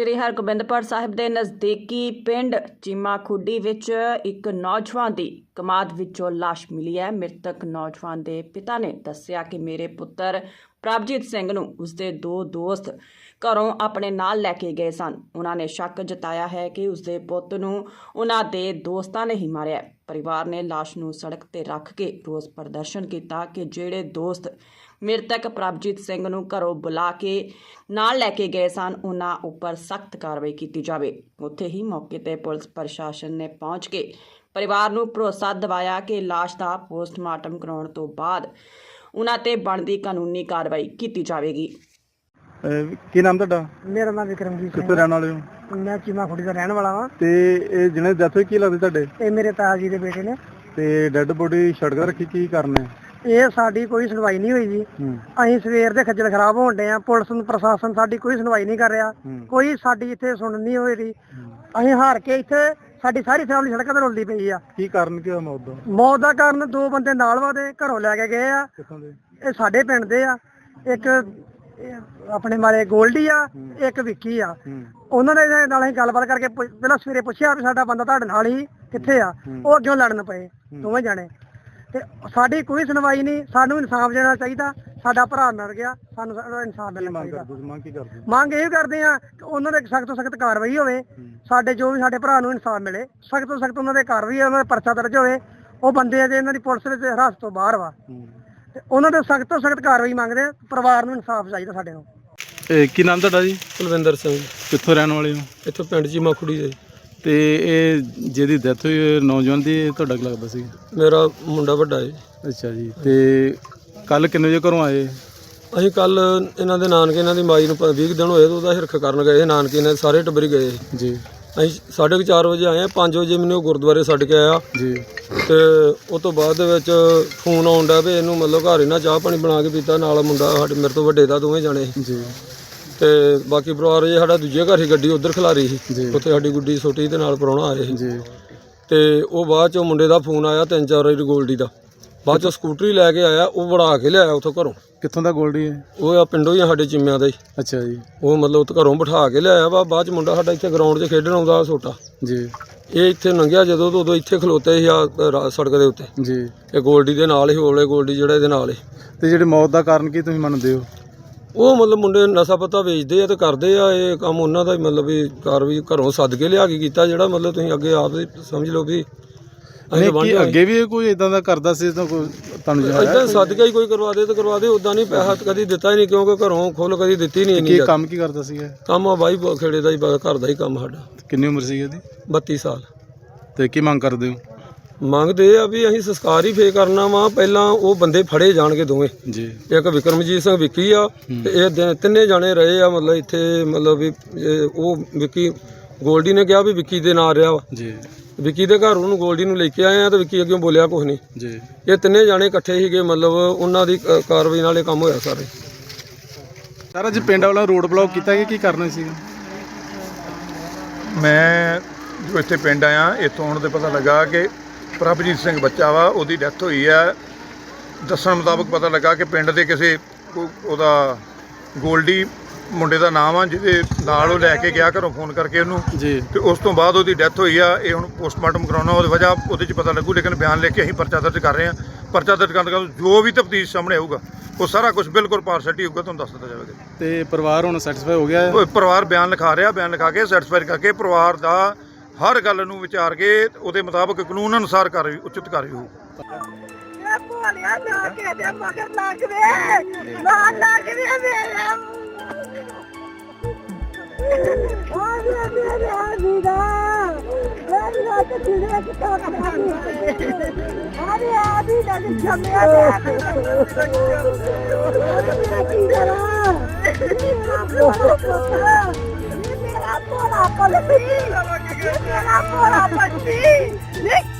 ਸ਼੍ਰੀ ਹਰਗੋਬਿੰਦਪੁਰ ਸਾਹਿਬ ਦੇ ਨਜ਼ਦੀਕੀ ਪਿੰਡ ਚੀਮਾ ਖੁੱਡੀ ਵਿੱਚ ਇੱਕ ਨੌਜਵਾਨ ਦੀ ਕਮਾਦ ਵਿੱਚੋਂ ਲਾਸ਼ ਮਿਲੀ ਹੈ। ਮ੍ਰਿਤਕ ਨੌਜਵਾਨ ਦੇ ਪਿਤਾ ਨੇ ਦੱਸਿਆ ਕਿ ਮੇਰੇ ਪੁੱਤਰ ਪ੍ਰਭਜੀਤ ਸਿੰਘ ਨੂੰ ਉਸਦੇ ਦੋ ਦੋਸਤ ਘਰੋਂ ਆਪਣੇ ਨਾਲ ਲੈ ਕੇ ਗਏ ਸਨ। ਉਹਨਾਂ ਨੇ ਸ਼ੱਕ ਜਤਾਇਆ ਹੈ ਕਿ ਉਸਦੇ ਪੁੱਤ ਨੂੰ ਉਹਨਾਂ ਦੇ ਦੋਸਤਾਂ ਨੇ ਹੀ ਮਾਰਿਆ ਪਰਿਵਾਰ ਨੇ ਲਾਸ਼ ਨੂੰ ਸੜਕ ਤੇ ਰੱਖ ਕੇ ਰੋਸ ਪ੍ਰਦਰਸ਼ਨ ਕੀਤਾ ਕਿ ਜਿਹੜੇ ਦੋਸਤ ਮ੍ਰਿਤਕ ਪ੍ਰਭਜੀਤ ਸਿੰਘ ਨੂੰ ਘਰੋਂ ਬੁਲਾ ਕੇ ਨਾਲ ਲੈ ਕੇ ਗਏ ਸਨ ਉਹਨਾਂ ਉੱਪਰ ਸਖਤ ਕਾਰਵਾਈ ਕੀਤੀ ਜਾਵੇ। ਉੱਥੇ ਹੀ ਮੌਕੇ ਤੇ ਪੁਲਿਸ ਪ੍ਰਸ਼ਾਸਨ ਨੇ ਪਹੁੰਚ ਕੇ ਪਰਿਵਾਰ ਨੂੰ ਭਰੋਸਾ ਦਿਵਾਇਆ ਕਿ ਲਾਸ਼ ਦਾ ਪੋਸਟਮਾਰਟਮ ਕਰਾਉਣ ਤੋਂ ਬਾਅਦ ਉਹਨਾਂ ਤੇ ਬਣਦੀ ਕਾਨੂੰਨੀ ਕਾਰਵਾਈ ਕੀਤੀ ਜਾਵੇਗੀ। ਅਹ ਕੀ ਨਾਮ ਤੁਹਾਡਾ? ਮੇਰਾ ਨਾਮ ਵਿਕਰਮਜੀਤ ਕਿੱਥੇ ਸਿੰਘ ਰਹਿਣ ਵਾਲੇ ਹੈ। ਮੈਂ ਚੀਮਾ ਖੁੱਡੀ ਦਾ ਰਹਿਣ ਵਾਲਾ ਹਾਂ ਤੇ ਇਹ ਜਿਹਨੇ ਡੈਥ ਹੋਈ ਕੀ ਲੱਗਦੇ ਤੁਹਾਡੇ? ਇਹ ਮੇਰੇ ਤਾਇਆ ਜੀ ਦੇ ਬੇਟੇ ਨੇ। ਤੇ ਡੈੱਡ ਬੋਡੀ ਸੜਕ ਤੇ ਰੱਖੀ ਕੀ ਕਰਨਾ ਇਹ ਸਾਡੀ ਕੋਈ ਸੁਣਵਾਈ ਨਹੀਂ ਹੋਈ ਜੀ। ਅਸੀਂ ਸਵੇਰ ਦੇ ਖੱਜਲ ਖਰਾਬ ਹੋਣ ਡਏ ਆ ਪੁਲਿਸ ਨੂੰ ਪ੍ਰਸ਼ਾਸਨ ਸਾਡੀ ਕੋਈ ਸੁਣਵਾਈ ਨਹੀਂ ਕਰ ਰਿਹਾ। ਕੋਈ ਸਾਡੀ ਇੱਥੇ ਸੁਣ ਨਹੀਂ ਹੋਈ ਰਹੀ। ਅਸੀਂ ਹਾਰ ਕੇ ਇੱਥੇ ਸਾਡੀ ਸਾਰੀ ਫੈਮਿਲੀ ਸੜਕਾਂ ਤੇ ਰੁਲਦੀ ਪਈ ਆ। ਕੀ ਕਾਰਨ ਕੀ ਹੋਇਆ ਮੌਤ ਦਾ? ਮੌਤ ਦਾ ਕਾਰਨ ਦੋ ਬੰਦੇ ਨਾਲ ਵਾਦੇ ਘਰੋਂ ਲੈ ਕੇ ਗਏ ਆ। ਇਹ ਸਾਡੇ ਪਿੰਡ ਦੇ ਆ। ਇੱਕ ਇਹ ਆਪਣੇ ਮਾਰੇ ਗੋਲਡੀ ਆ ਇੱਕ ਵਿੱਕੀ ਆ। ਹੂੰ। ਉਹਨਾਂ ਦੇ ਨਾਲ ਅਸੀਂ ਗੱਲਬਾਤ ਕਰਕੇ ਪਹਿਲਾਂ ਸਵੇਰੇ ਪੁੱਛਿਆ ਵੀ ਸਾਡਾ ਬੰਦਾ ਤੁਹਾਡੇ ਨਾਲ ਹੀ ਕਿੱਥੇ ਆ? ਉਹ ਅੱਗੇ ਲੜਨ ਪਏ ਦੋਵੇਂ ਜਾਣੇ। ਤੇ ਸਾਡੀ ਕੋਈ ਸੁਣਵਾਈ ਨਹੀਂ ਸਾਨੂੰ ਇਨਸਾਫ ਦੇਣਾ ਚਾਹੀਦਾ ਸਾਡਾ ਭਰਾ ਮਰ ਗਿਆ ਸਾਨੂੰ ਸਾਡਾ ਇਨਸਾਫ ਮਿਲਣਾ ਮੰਗ ਚਾਹੀਦਾ। ਤੁਸੀਂ ਮੰਗ ਕੀ ਕਰਦੇ ਮੰਗ ਇਹ ਕਰਦੇ ਆ ਕਿ ਉਹਨਾਂ ਦੇ ਸਖਤ ਤੋਂ ਸਖਤ ਕਾਰਵਾਈ ਹੋਵੇ ਸਾਡੇ ਜੋ ਵੀ ਸਾਡੇ ਭਰਾ ਨੂੰ ਇਨਸਾਫ ਮਿਲੇ ਸਖਤ ਤੋਂ ਸਖਤ ਉਹਨਾਂ ਦੇ ਕਾਰਵਾਈ ਉਹਨਾਂ ਦਾ ਪਰਚਾ ਦਰਜ ਹੋਵੇ ਉਹ ਬੰਦੇ ਆ ਜੇ ਇਹਨਾਂ ਦੀ ਪੁਲਿਸ ਵਿੱਚ ਹਿਰਾਸਤ ਤੋਂ ਬਾਹਰ ਵਾ। ਹੂੰ। ਤੇ ਉਹਨਾਂ ਦੇ ਸਖਤ ਤੋਂ ਸਖਤ ਕਾਰਵਾਈ ਮੰਗਦੇ ਆ ਪਰਿਵਾਰ ਨੂੰ ਇਨਸਾਫ ਚਾਹੀਦਾ ਸਾਡੇ ਨੂੰ ਇਹ ਕੀ ਨਾਮ ਤੁਹਾਡਾ ਜੀ? ਕੁਲਵਿੰਦਰ ਸਿੰਘ। ਕਿੱਥੋਂ ਰਹਿਣ ਵਾਲੇ ਹੋ? ਇੱਥੋਂ ਪਿੰਡ ਜੀ ਮਖੜੀ ਦੇ। ਤੇ ਇਹ ਜਿਹਦੀ ਡੈਥ ਹੋਈ ਇਹ ਨੌਜਵਾਨ ਦੀ ਇਹ ਤੁਹਾਡਾ ਕੀ ਲੱਗਦਾ ਸੀ? ਮੇਰਾ ਮੁੰਡਾ ਵੱਡਾ ਹੈ ਅੱਛਾ ਜੀ ਤੇ ਕੱਲ ਕਿੰਨੇ ਵਜੇ ਘਰੋਂ ਆਏ? ਅਸੀਂ ਕੱਲ ਇਹਨਾਂ ਦੇ ਨਾਨਕੇ ਇਹਨਾਂ ਦੀ ਮਾਈ ਨੂੰ 20 ਦਿਨ ਹੋਏ ਤੇ ਉਹਦਾ ਹਿਰਖ ਕਰਨ ਗਏ ਨਾਨਕੇ ਇਹਨਾਂ ਦੇ ਸਾਰੇ ਟੱਬਰ ਹੀ ਗਏ ਜੀ। ਅਸੀਂ 4:30 ਵਜੇ ਆਏ ਆ 5 ਵਜੇ ਮੈਨੂੰ ਉਹ ਗੁਰਦੁਆਰੇ ਛੱਡ ਕੇ ਆਇਆ। ਜੀ। ਤੇ ਉਸ ਤੋਂ ਬਾਅਦ ਦੇ ਵਿੱਚ ਫੋਨ ਆਉਂਦਾ ਵੀ ਇਹਨੂੰ ਮਤਲਬ ਘਰ ਇਹਨਾਂ ਚਾਹ ਪਾਣੀ ਬਣਾ ਕੇ ਪੀਤਾ ਨਾਲ ਮੁੰਡਾ ਸਾਡੇ ਮੇਰੇ ਤੋਂ ਵੱਡੇ ਦਾ ਦੋਵੇਂ ਜਾਣੇ। ਜੀ। ਤੇ ਬਾਕੀ ਪਰਿਵਾਰ ਜੇ ਸਾਡਾ ਦੂਜੇ ਘਰ ਹੀ ਗੱਡੀ ਉਧਰ ਖਲਾਰੀ ਸੀ। ਉੱਥੇ ਸਾਡੀ ਗੁੱਡੀ ਛੋਟੀ ਦੇ ਨਾਲ ਪਰੌਣਾ ਆਏ ਸੀ। ਜੀ। ਤੇ ਉਹ ਬਾਅਦ ਚੋਂ ਮੁੰਡੇ ਦਾ ਫੋਨ ਆਇਆ ਤਿੰਨ ਚਾਰ ਵਾਰੀ ਗੋਲਡੀ ਦਾ। ਬਾਅਦ ਚੋਂ ਸਕੂਟਰੀ ਲੈ ਕੇ ਆਇਆ ਉਹ ਵੜਾ ਕੇ ਲਿਆਇਆ ਉੱਥੋਂ ਘਰੋਂ। ਕਿੱਥੋਂ ਦਾ ਗੋਲਡੀ ਹੈ? ਉਹ ਆ ਪਿੰਡੋਂ ਹੀ ਆ ਸਾਡੇ ਚਿੰਮਿਆਂ ਦਾ ਹੀ। ਅੱਛਾ ਜੀ। ਉਹ ਮਤਲਬ ਉੱਥੇ ਘਰੋਂ ਬਿਠਾ ਕੇ ਲਿਆਇਆ ਵਾ ਬਾਅਦ ਚ ਮੁੰਡਾ ਸਾਡਾ ਇੱਥੇ ਗਰਾਊਂਡ 'ਚ ਖੇਡਣ ਆਉਂਦਾ ਛੋਟਾ। ਜੀ। ਇਹ ਇੱਥੇ ਲੰਘਿਆ ਜਦੋਂ ਤੋਂ ਉਦੋਂ ਇੱਥੇ ਖਲੋਤੇ ਸੀ ਆ ਰਾ- ਸੜਕ ਦੇ ਉੱਤੇ। ਜੀ। ਇਹ ਗੋਲਡੀ ਦੇ ਨਾਲ ਹੀ ਹੋਲੇ ਗੋਲਡੀ ਜਿਹੜਾ ਇਹਦੇ ਨਾਲ ਹੀ। ਤੇ ਜਿਹੜੀ ਮੌਤ ਦਾ ਕਾਰਨ ਕੀ ਤੁਸੀਂ ਮੰਨਦੇ ਹੋ? ਉਹ ਮਤਲਬ ਮੁੰਡੇ ਨਸ਼ਾ ਪਤਾ ਵੇਚਦੇ ਆ ਤੇ ਕਰਦੇ ਆ ਇਹ ਕੰਮ ਉਹਨਾਂ ਦਾ ਹੀ ਮਤਲਬ ਵੀ ਕਾਰਵਾਈ ਘਰੋਂ ਸੱਦ ਕੇ ਲਿਆ ਕੇ ਕੀਤਾ ਜਿਹੜਾ ਮਤਲਬ ਤੁਸੀਂ ਅੱਗੇ ਆਪ ਹੀ ਸਮਝ ਲਓ ਵੀ ਨਹੀਂ ਕੀ ਅੱਗੇ ਵੀ ਇਹ ਕੋਈ ਇਦਾਂ ਦਾ ਕਰਦਾ ਸੀ ਤਾਂ ਕੋਈ ਤੁਹਾਨੂੰ ਜਾਣਿਆ ਇਦਾਂ ਸੱਦ ਕੇ ਹੀ ਕੋਈ ਕਰਵਾ ਦੇ ਤੇ ਕਰਵਾ ਦੇ ਉਦਾਂ ਨਹੀਂ ਪੈਸਾ ਕਦੀ ਦਿੱਤਾ ਹੀ ਨਹੀਂ ਕਿਉਂਕਿ ਘਰੋਂ ਖੁੱਲ ਕਦੀ ਦਿੱਤੀ ਨਹੀਂ ਇੰਨੀ ਕੀ। ਕੰਮ ਕੀ ਕਰਦਾ ਸੀ ਇਹ ਕੰਮ ਆ ਬਾਈ ਖੇੜੇ ਦਾ ਹੀ ਬ- ਘਰ ਦਾ ਹੀ ਕੰਮ ਸਾਡਾ। ਕਿੰਨੀ ਉਮਰ ਸੀ ਇਹਦੀ 32 ਸਾਲ। ਤੇ ਕੀ ਮੰਗ ਕਰਦੇ ਹੋ? ਮੰਗਦੇ ਆ ਵੀ ਅਸੀਂ ਸੰਸਕਾਰ ਹੀ ਫੇਰ ਕਰਨਾ ਵਾ ਪਹਿਲਾਂ ਉਹ ਬੰਦੇ ਫੜੇ ਜਾਣਗੇ ਦੋਵੇਂ। ਜੀ। ਇੱਕ ਵਿਕਰਮਜੀਤ ਸਿੰਘ ਵਿੱਕੀ ਆ ਤੇ ਇਹ ਤਿੰਨੇ ਜਾਣੇ ਰਹੇ ਆ ਮਤਲਬ ਇੱਥੇ ਮਤਲਬ ਵੀ ਉਹ ਵਿੱਕੀ ਗੋਲਡੀ ਨੇ ਕਿਹਾ ਵੀ ਵਿੱਕੀ ਦੇ ਨਾਲ ਰਿਹਾ ਵਾ। ਜੀ। ਵਿੱਕੀ ਦੇ ਘਰ ਉਹਨੂੰ ਗੋਲਡੀ ਨੂੰ ਲੈ ਕੇ ਆਏ ਆ ਤੇ ਵਿੱਕੀ ਅੱਗੇ ਬੋਲਿਆ ਕੁਝ ਨਹੀਂ। ਜੀ। ਇਹ ਤਿੰਨੇ ਜਾਣੇ ਇਕੱਠੇ ਸੀਗੇ ਮਤਲਬ ਉਹਨਾਂ ਦੀ ਕ- ਕਾਰਵਾਈ ਨਾਲ ਇਹ ਕੰਮ ਹੋਇਆ ਸਾਰੇ। ਸਰ ਅੱਜ ਪਿੰਡ ਵਾਲਾ ਰੋਡ ਬਲੌਕ ਕੀਤਾ ਕਿ ਕੀ ਕਰਨਾ ਸੀ? ਮੈਂ ਜੋ ਇੱਥੇ ਪਿੰਡ ਆਇਆ ਇੱਥੋਂ ਆਉਣ ਤੇ ਪਤਾ ਲੱਗਾ ਕਿ ਪ੍ਰਭਜੀਤ ਸਿੰਘ ਬੱਚਾ ਵਾ ਉਹਦੀ ਡੈਥ ਹੋਈ ਹੈ ਦੱਸਣ ਮੁਤਾਬਕ ਪਤਾ ਲੱਗਾ ਕਿ ਪਿੰਡ ਦੇ ਕਿਸੇ ਕੋ- ਉਹਦਾ ਗੋਲਡੀ ਮੁੰਡੇ ਦਾ ਨਾਮ ਆ ਜਿਹਦੇ ਨਾਲ ਉਹ ਲੈ ਕੇ ਗਿਆ ਘਰੋਂ ਫੋਨ ਕਰਕੇ ਉਹਨੂੰ। ਜੀ। ਤੇ ਉਸ ਤੋਂ ਬਾਅਦ ਉਹਦੀ ਡੈਥ ਹੋਈ ਆ ਇਹ ਹੁਣ ਪੋਸਟਮਾਰਟਮ ਕਰਾਉਣਾ ਉਹਦੀ ਵਜ੍ਹਾ ਉਹਦੇ 'ਚ ਪਤਾ ਲੱਗੂ ਲੇਕਿਨ ਬਿਆਨ ਲੈ ਕੇ ਅਸੀਂ ਪਰਚਾ ਦਰਜ ਕਰ ਰਹੇ ਹਾਂ। ਪਰਚਾ ਦਰਜ ਕਰਨ ਤੋਂ ਜੋ ਵੀ ਤਫਤੀਸ਼ ਸਾਹਮਣੇ ਆਊਗਾ ਉਹ ਸਾਰਾ ਕੁਝ ਬਿਲਕੁਲ ਪਾਰਸਟੀ ਹੋਊਗਾ ਤੁਹਾਨੂੰ ਦੱਸ ਦਿੱਤਾ ਜਾਵੇਗਾ। ਤੇ ਪਰਿਵਾਰ ਹੁਣ ਸੈਟੀਸਫਾਈ ਹੋ ਗਿਆ ਹੈ? ਉਹ ਪਰਿਵਾਰ ਬਿਆਨ ਲਿਖਾ ਰਿਹਾ ਬਿਆਨ ਲਿਖਾ ਕੇ ਸੈਟੀਸਫਾਈ ਕਰਕੇ ਪਰਿਵਾਰ ਦਾ ਹਰ ਗੱਲ ਨੂੰ ਵਿਚਾਰ ਕੇ ਉਹਦੇ ਮੁਤਾਬਕ ਕਾਨੂੰਨ ਅਨੁਸਾਰ ਕਾਰਵਾਈ ਉਚਿਤ ਕਾਰਵਾਈ ਹੋਊ। ਇਹ ਭੋਲਿਆ ਨਾ ਕੇ ਦੇ ਮਗਰ ਲੱਗ ਵੇ ਨਾ ਲੱਗ ਵੇ ਮੇਰੇ ਮੇਰਾ ਪੋਲਾ ਪਲਤੀ ਮੇਰਾ ਪੋਲਾ ਪਲਤੀ